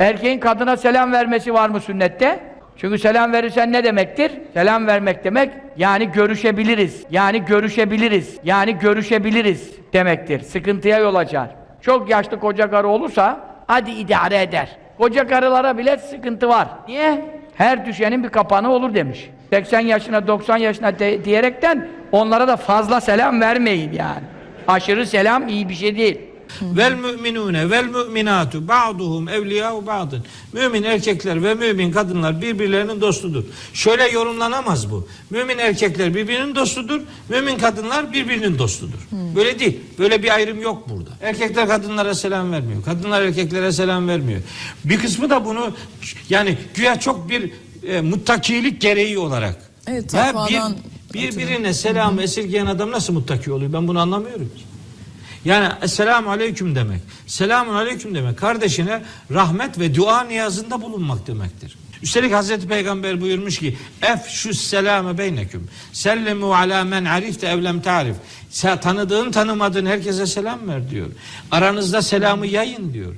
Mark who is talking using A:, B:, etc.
A: Erkeğin kadına selam vermesi var mı sünnette? Çünkü selam verirsen ne demektir? Selam vermek demek yani görüşebiliriz. Yani görüşebiliriz. Yani görüşebiliriz demektir. Sıkıntıya yol açar. Çok yaşlı koca karı olursa hadi idare eder. Koca karılara bile sıkıntı var. Niye? Her düşenin bir kapanı olur demiş. 80 yaşına 90 yaşına de- diyerekten onlara da fazla selam vermeyin yani. Aşırı selam iyi bir şey değil.
B: Vel müminune vel müminatu ba'duhum evliya'u ba'dın. Mümin erkekler ve mümin kadınlar birbirlerinin dostudur. Şöyle yorumlanamaz bu. Mümin erkekler birbirinin dostudur. Mümin kadınlar birbirinin dostudur. Böyle değil. Böyle bir ayrım yok burada. Erkekler kadınlara selam vermiyor. Kadınlar erkeklere selam vermiyor. Bir kısmı da bunu yani güya çok bir e, muttakilik gereği olarak.
C: Evet, takvadan
B: bir, birbirine selam esirgeyen adam nasıl muttaki oluyor? Ben bunu anlamıyorum ki. Yani Esselamu Aleyküm demek. Selamun Aleyküm demek. Kardeşine rahmet ve dua niyazında bulunmak demektir. Üstelik Hazreti Peygamber buyurmuş ki Ef şu selame beyneküm. Sellimu ala men arifte evlem tarif. Tanıdığın tanımadığın herkese selam ver diyor. Aranızda selamı yayın diyor.